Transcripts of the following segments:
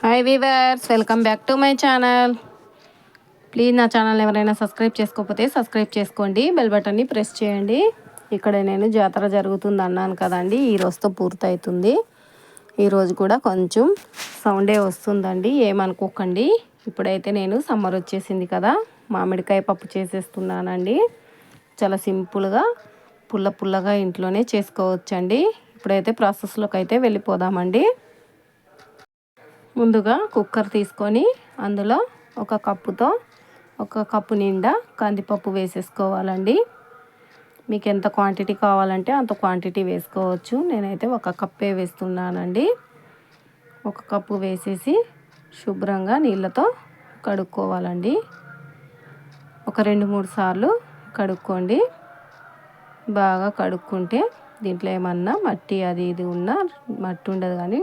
Hi viewers welcome back to my channel please నా channel ఎవరైనా subscribe చేసుకోకపోతే subscribe చేసుకోండి. బెల్ బటన్ని ప్రెస్ చేయండి. ఇక్కడ నేను జాతర జరుగుతుంది అన్నాను కదండి. ఈ రోజుతో పూర్తవుతుంది ఈరోజు కూడా కొంచెం సౌండే వస్తుందండి. ఏమనుకోకండి. ఇప్పుడైతే నేను సమ్మర్ వచ్చేసింది కదా. మామిడికాయ పప్పు చేసేస్తున్నానండి. చాలా సింపుల్గా పుల్ల పుల్లగా ఇంట్లోనే చేసుకోవచ్చండి. ఇప్పుడైతే ప్రాసెస్లోకి అయితే వెళ్ళిపోదామండి. ముందుగా కుక్కర్ తీసుకొని అందులో ఒక కప్పుతో ఒక కప్పు నిండా కందిపప్పు వేసేసుకోవాలండి. మీకు ఎంత క్వాంటిటీ కావాలంటే అంత క్వాంటిటీ వేసుకోవచ్చు. నేనైతే ఒక కప్పే వేస్తున్నానండి. ఒక కప్పు వేసేసి శుభ్రంగా నీళ్ళతో కడుక్కోవాలండి. ఒక రెండు మూడు సార్లు కడుక్కోండి. బాగా కడుక్కుంటే దీంట్లో ఏమన్నా మట్టి అది ఇది ఉన్నా మట్టి ఉండదు కానీ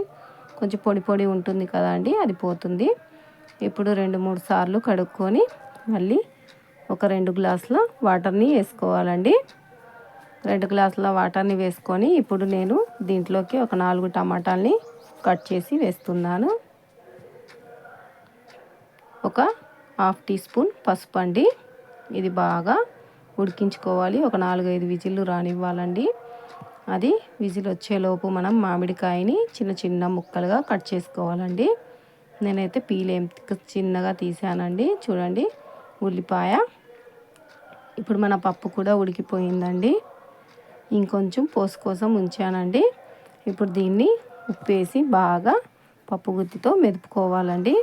కొంచెం పొడి పొడి ఉంటుంది కదా అండి అది పోతుంది. ఇప్పుడు రెండు మూడు సార్లు కడుక్కొని మళ్ళీ ఒక రెండు గ్లాసుల వాటర్ని వేసుకోవాలండి. రెండు గ్లాసుల వాటర్ని వేసుకొని ఇప్పుడు నేను దీంట్లోకి ఒక నాలుగు టమాటాలని కట్ చేసి వేస్తున్నాను. ఒక హాఫ్ టీ స్పూన్ పసుపు అండి. ఇది బాగా ఉడికించుకోవాలి. ఒక నాలుగైదు విజిల్లు రానివ్వాలండి. అది విజిల్ వచ్చేలోపు మనం మామిడికాయని చిన్న చిన్న ముక్కలుగా కట్ చేసుకోవాలండి. నేనైతే పీలేం చిన్నగా తీసానండి. చూడండి ఉల్లిపాయ. ఇప్పుడు మన పప్పు కూడా ఉడికిపోయిందండి. ఇంకొంచెం పోసు కోసం ఉంచానండి. ఇప్పుడు దీన్ని ఉప్పేసి బాగా పప్పు గుత్తితో మెదుపుకోవాలండి.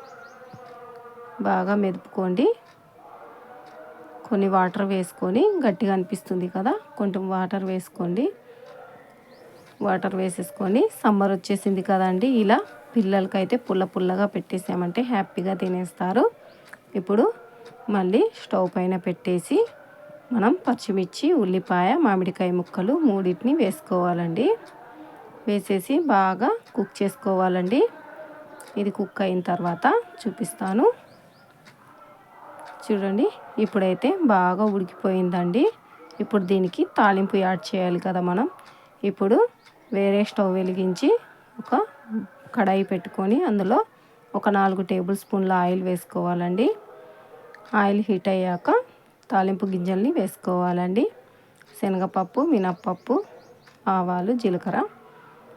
బాగా మెదుపుకోండి. కొన్ని వాటర్ వేసుకొని గట్టిగా అనిపిస్తుంది కదా కొంచెం వాటర్ వేసుకోండి. వాటర్ వేసేసుకొని సమ్మర్ వచ్చేసింది కదండి. ఇలా పిల్లలకైతే పుల్ల పుల్లగా పెట్టేసామంటే హ్యాపీగా తినేస్తారు. ఇప్పుడు మళ్ళీ స్టవ్ పైన పెట్టేసి మనం పచ్చిమిర్చి ఉల్లిపాయ మామిడికాయ ముక్కలు మూడింటిని వేసుకోవాలండి. వేసేసి బాగా కుక్ చేసుకోవాలండి. ఇది కుక్ అయిన తర్వాత చూపిస్తాను. చూడండి ఇప్పుడైతే బాగా ఉడికిపోయిందండి. ఇప్పుడు దీనికి తాలింపు యాడ్ చేయాలి కదా మనం. ఇప్పుడు వేరే స్టవ్ వెలిగించి ఒక కడాయి పెట్టుకొని అందులో ఒక నాలుగు టేబుల్ స్పూన్ల ఆయిల్ వేసుకోవాలండి. ఆయిల్ హీట్ అయ్యాక తాలింపు గింజల్ని వేసుకోవాలండి. శనగపప్పు మినప్పప్పు ఆవాలు జీలకర్ర.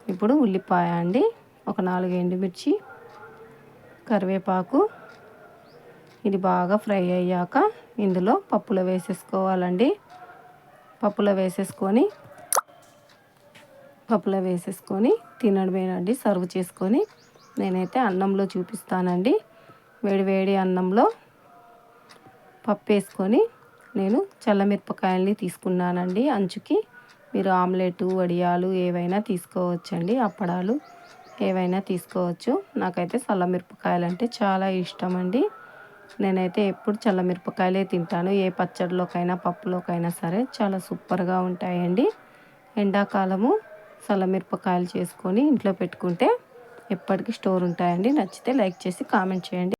ఇప్పుడు ఉల్లిపాయ అండి. ఒక నాలుగు ఎండుమిర్చి కరివేపాకు. ఇది బాగా ఫ్రై అయ్యాక ఇందులో పప్పులో వేసేసుకోవాలండి. పప్పులో వేసేసుకొని పప్పులో వేసేసుకొని తినడమేనండి సర్వ్ చేసుకొని నేనైతే అన్నంలో చూపిస్తానండి. వేడి వేడి అన్నంలో పప్పు వేసుకొని నేను చల్లమిరపకాయల్ని తీసుకున్నానండి. అంచుకి మీరు ఆమ్లెట్ వడియాలు ఏవైనా తీసుకోవచ్చండి. అప్పడాలు ఏవైనా తీసుకోవచ్చు. నాకైతే చల్లమిరపకాయలు అంటే చాలా ఇష్టం అండి నేనైతే ఎప్పుడు చల్లమిరపకాయలే తింటాను. ఏ పచ్చడిలోకైనా పప్పులోకైనా సరే చాలా సూపర్గా ఉంటాయండి. ఎండాకాలము సల్లమిరపకాయలు చేసుకొని ఇంట్లో పెట్టుకుంటే ఎప్పటికీ స్టోర్ ఉంటాయండి. నచ్చితే లైక్ చేసి కామెంట్ చేయండి.